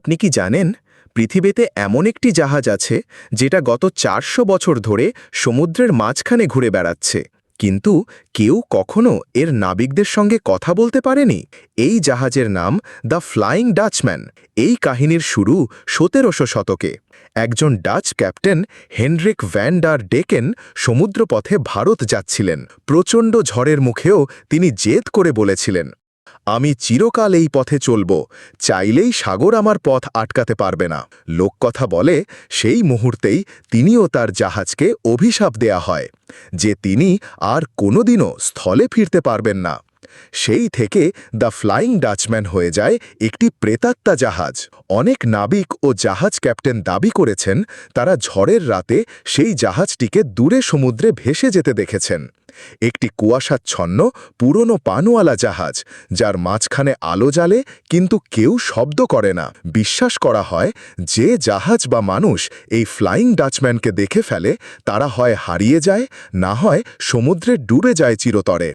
আপনি কি জানেন, পৃথিবীতে এমন একটি জাহাজ আছে যেটা গত চারশো বছর ধরে সমুদ্রের মাঝখানে ঘুরে বেড়াচ্ছে। কিন্তু কেউ কখনো এর নাবিকদের সঙ্গে কথা বলতে পারেনি? এই জাহাজের নাম দ্য ফ্লাইং ডাচম্যান। এই কাহিনীর শুরু সতেরোশো শতকে। একজন Dutch captain Henrik van der Decken সমুদ্রপথে Bharat যাচ্ছিলেন। প্রচণ্ড ঝড়ের মুখেও তিনি জেদ করে বলেছিলেন আমি চিরকাল এই পথে চলব, চাইলেই সাগর আমার পথ আটকাতে পারবে না। লোককথা বলে, সেই মুহূর্তেই তিনিও তার জাহাজকে অভিশাপ দেয়া হয়, যে তিনি আর কোনোদিনও স্থলে ফিরতে পারবেন না। সেই থেকে দ্য ফ্লাইং ডাচম্যান হয়ে যায় একটি প্রেতাত্মা জাহাজ। অনেক নাবিক ও জাহাজ ক্যাপ্টেন দাবি করেছেন, তারা ঝড়ের রাতে সেই জাহাজটিকে দূরে সমুদ্রে ভেসে যেতে দেখেছেন। একটি কুয়াশাচ্ছন্ন, পুরনো পানওয়ালা জাহাজ, যার মাঝখানে আলো জ্বালে কিন্তু কেউ শব্দ করে না। বিশ্বাস করা হয়, যে জাহাজ বা মানুষ এই ফ্লাইং ডাচম্যানকে দেখে ফেলে, তারা হয় হারিয়ে যায়, না হয় সমুদ্রে ডুবে যায় চিরতরে।